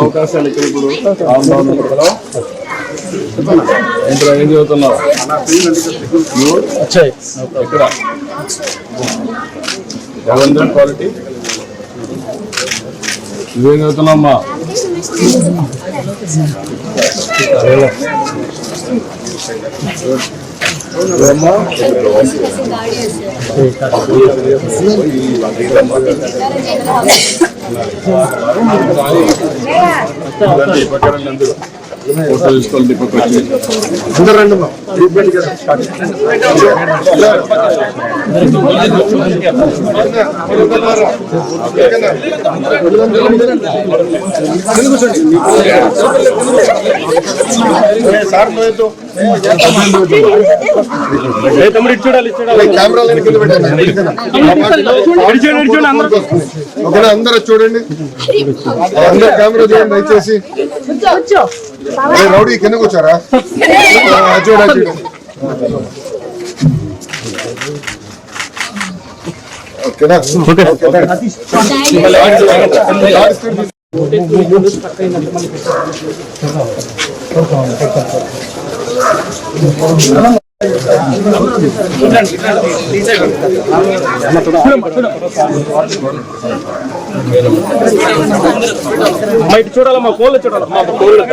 అవకాశాలు ఇక్కడ ఇప్పుడు ఇక్కడ ఏం చదువుతున్నావు? నువ్వు? ఎక్కడ? రవీంద్ర క్వాలిటీ. నువ్వేం చదువుతున్నావు అమ్మా ఏమ్మా? రండి, ఈ పక్క రండి అందరూ. ఫోటో తీసుకోవాలి అందరూ రండి కదా. సార్ కెమెరాలను కింద పెట్టండి. అందరూ చూడండి అందరూ కెమెరా చూడండి దయచేసి రౌడీ కిందకు వచ్చారా? ఆ, చూడ చూడ ఓకేనా ఇటు చూడాలమ్మా ఫోన్లో చూడాలమ్మా ఫోన్లో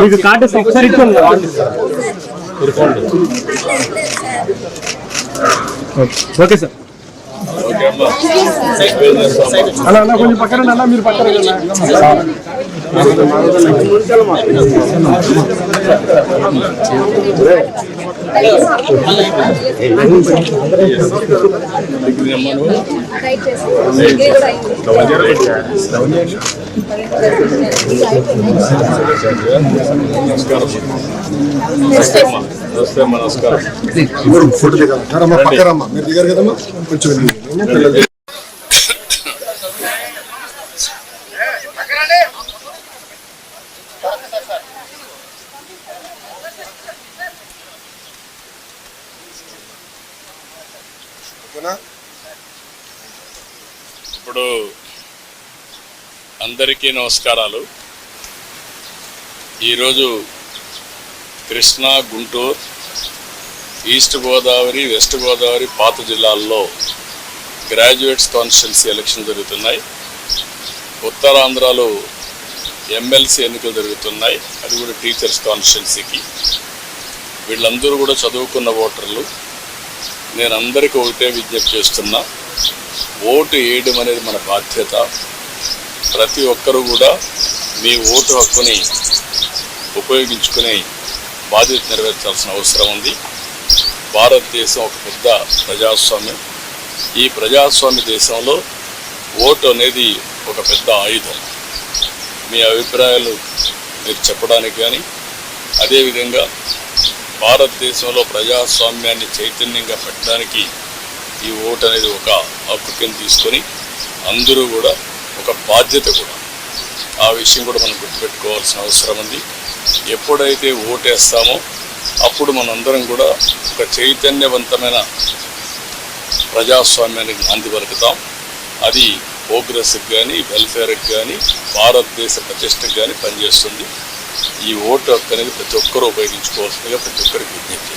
మీకు కార్డు ఇస్తాం. ఒకసారి ఇచ్చుకోండి ఓకే సార్ ఓకే అమ్మా ఏం చేస్తావు అమ్మా? అలా అన్న కొంచెం పక్కన అన్న మీరు పక్కన నమస్కారం. నమస్తే నమస్కారం ఫోటో దిగాలి మీరు దిగారు కదమ్మా? కొంచెం ఓకేనా ఇప్పుడు అందరికీ నమస్కారాలు. ఈరోజు కృష్ణా గుంటూరు ఈస్ట్ గోదావరి వెస్ట్ గోదావరి పాత జిల్లాల్లో గ్రాడ్యుయేట్స్ కాన్స్టిట్యున్సీ ఎలక్షన్ జరుగుతున్నాయి. ఉత్తరాంధ్రలో ఎమ్మెల్సీ ఎన్నికలు జరుగుతున్నాయి. అది కూడా టీచర్స్ కాన్స్టిట్యున్సీకి. వీళ్ళందరూ కూడా చదువుకున్న ఓటర్లు. నేను అందరికీ ఒకటే విజ్ఞప్తి చేస్తున్నా. ఓటు వేయడం అనేది మన బాధ్యత. ప్రతి ఒక్కరూ కూడా మీ ఓటు హక్కుని ఉపయోగించుకునే బాధ్యత నెరవేర్చాల్సిన అవసరం ఉంది. భారతదేశం ఒక పెద్ద ప్రజాస్వామ్యం. ఈ ప్రజాస్వామ్య దేశంలో ఓటు అనేది ఒక పెద్ద ఆయుధం. మీ అభిప్రాయాలు మీరు చెప్పడానికి కానీ అదేవిధంగా భారతదేశంలో ప్రజాస్వామ్యాన్ని చైతన్యంగా పెట్టడానికి ఈ ఓటు అనేది ఒక హక్కు కింద తీసుకొని అందరూ కూడా ఒక బాధ్యత కూడా. ఆ విషయం కూడా మనం గుర్తుపెట్టుకోవాల్సిన అవసరం ఉంది. ఎప్పుడైతే ఓటేస్తామో అప్పుడు మనందరం కూడా ఒక చైతన్యవంతమైన ప్రజాస్వామ్యానికి నాంది పలుకుతాం. అది ప్రోగ్రెస్కి కానీ వెల్ఫేర్కి కానీ భారతదేశ ప్రతిష్టకు కానీ పనిచేస్తుంది. ఈ ఓటు హక్కు అనేది ప్రతి ఒక్కరూ ఉపయోగించుకోవాల్సిందిగా ప్రతి ఒక్కరికి విజ్ఞప్తి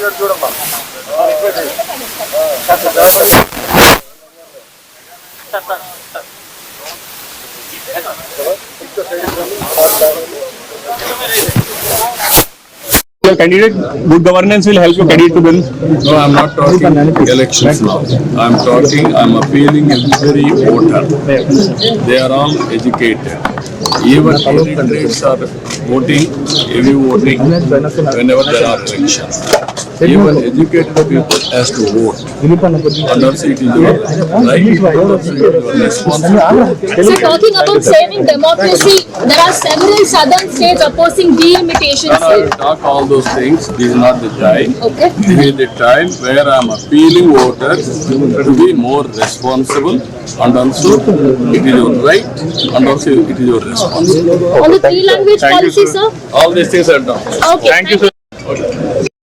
చేస్తుంది candidate good governance will help you candidate to win No, I'm not talking elections now. I'm talking, I'm appealing every voter. They are all educated. Even candidates are voting, heavy voting whenever there are elections. even educated people as to vote. Others it is right, others it is. So talking about saving democracy, there are several southern states opposing delimitation. No, no, talk all those things, this is not the time. Okay. This is the time where I am appealing voters to be more responsible and also it is your right and also it is your responsibility. On the three language policy, sir? All these things are done. Okay. Thank you, sir.